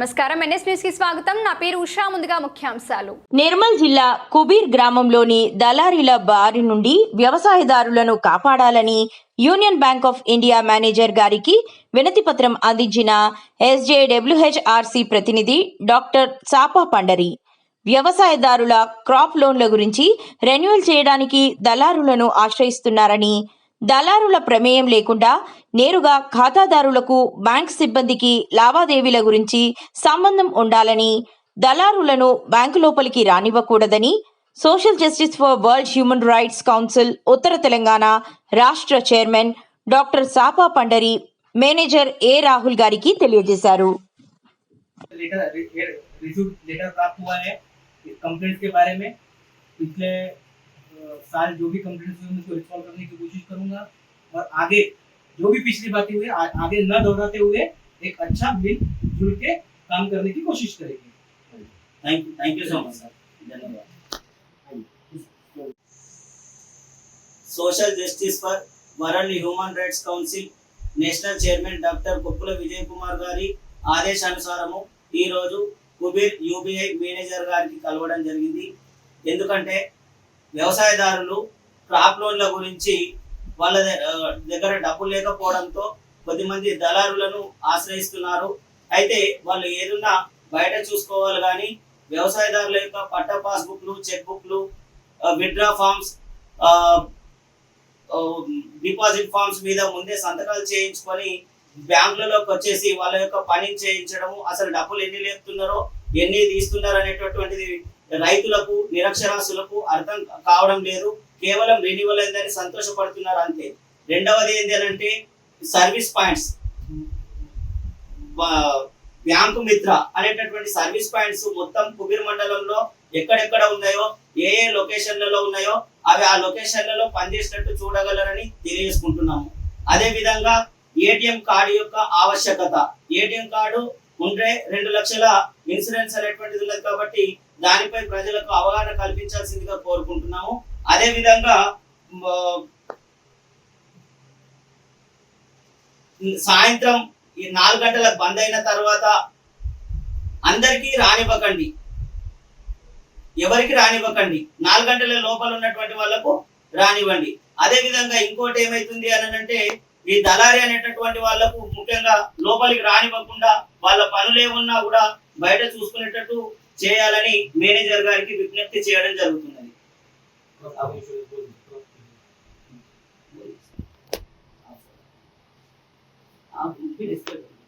నమస్కారం. ఎన్ఎస్ న్యూస్కి స్వాగతం. నా పేరు ఉషా. ముందుగా ముఖ్యాంశాలు. నిర్మల్ జిల్లా కుబీర్ గ్రామంలోని దళారీల బారి నుండి వ్యవసాయదారులను కాపాడాలని Union Bank of India manager గారికి వినతి పత్రం అందించిన ఎస్జేడబ్ల్యూహెచ్ఆర్సీ ప్రతినిధి డాక్టర్ చాపా పండరి. వ్యవసాయదారుల క్రాప్ లోన్ల గురించి రెన్యువల్ చేయడానికి దళారులను ఆశ్రయిస్తున్నారని దళారుల ప్రమేయం లేకుండా నేరుగా ఖాతాదారులకు బ్యాంక్ సిబ్బందికి లావాదేవీల గురించి సంబంధం ఉండాలని దళారులను బ్యాంకు లోపలికి రానివ్వకూడదని social justice for world human rights council ఉత్తర తెలంగాణ రాష్ట్ర chairman doctor Sapa Pandari manager A Rahul గారికి తెలియజేశారు लेटर रिसीव लेटर प्राप्त हुआ है कंप्लेंट के बारे में पिछले अ, साल जो भी कंप्लेंट हुई मैं उसको रिसॉल्व करने की कोशिश करूंगा और आगे जो भी पिछली बातें हुई आ, आगे न दोहराते हुए एक अच्छा मिल जुल के काम करने की कोशिश करेंगे thank you thank you so much sir धन्यवाद social justice for world human rights council national chairman doctor Kuppula Vijay Kumar గారి ఆదేశానుసారము ఈరోజు కుబీర్ యూబీఐ మేనేజర్ గారికి కలవడం జరిగింది ఎందుకంటే వ్యవసాయదారులు క్రాప్ లోన్ల గురించి వాళ్ళ దగ్గర డబ్బు లేకపోవడంతో కొద్దిమంది దళారులను ఆశ్రయిస్తున్నారు. అయితే వాళ్ళు ఏదన్నా బయట చూసుకోవాలి కానీ వ్యవసాయదారుల యొక్క పట్ట పాస్బుక్లు చెక్ బుక్లు విత్డ్రా ఫార్మ్స్ డిపాజిట్ ఫార్మ్స్ మీద ముందే సంతకాలు చేయించుకొని బ్యాంకులలోకి వచ్చేసి వాళ్ళ యొక్క పని చేయించడము అసలు డబ్బులు ఎన్ని లేపుతున్నారో ఎన్ని తీస్తున్నారు అనేటటువంటిది రైతులకు నిరక్షరాస్యులకు అర్థం కావడం లేదు. కేవలం రెన్యువల్ అయిందని సంతోషపడుతున్నారు అంతే. రెండవది ఏంటి అని అంటే సర్వీస్ పాయింట్స్ బ్యాంకు మిత్ర అనేటటువంటి సర్వీస్ పాయింట్స్ మొత్తం కుబీర్ మండలంలో ఎక్కడెక్కడ ఉన్నాయో ఏ ఏ లొకేషన్లలో ఉన్నాయో అవి ఆ లొకేషన్లలో పనిచేసినట్టు చూడగలరని తెలియజేసుకుంటున్నాము. అదే విధంగా ఏటీఎం కార్డు యొక్క ఆవశ్యకత. ఏటీఎం కార్డు ఉంటే రెండు లక్షల ఇన్సూరెన్స్ అనేటువంటిది ఉన్నది కాబట్టి దానిపై ప్రజలకు అవగాహన కల్పించాల్సిందిగా కోరుకుంటున్నాము. అదే విధంగా సాయంత్రం ఈ నాలుగు గంటలకు బంద్ అయిన తర్వాత అందరికీ రానివ్వకండి. ఎవరికి రానివ్వకండి? నాలుగు గంటల లోపల ఉన్నటువంటి వాళ్ళకు రానివ్వండి. అదే విధంగా ఇంకోటి ఏమైతుంది అని అంటే ఈ దళారి అనేటటువంటి వాళ్ళకు ముఖ్యంగా లోపలికి రానివ్వకుండా వాళ్ళ పనులు ఏమున్నా కూడా బయట చూసుకునేటట్టు చేయాలని మేనేజర్ గారికి విజ్ఞప్తి చేయడం జరుగుతున్నది आप फिर इसके ओ क्या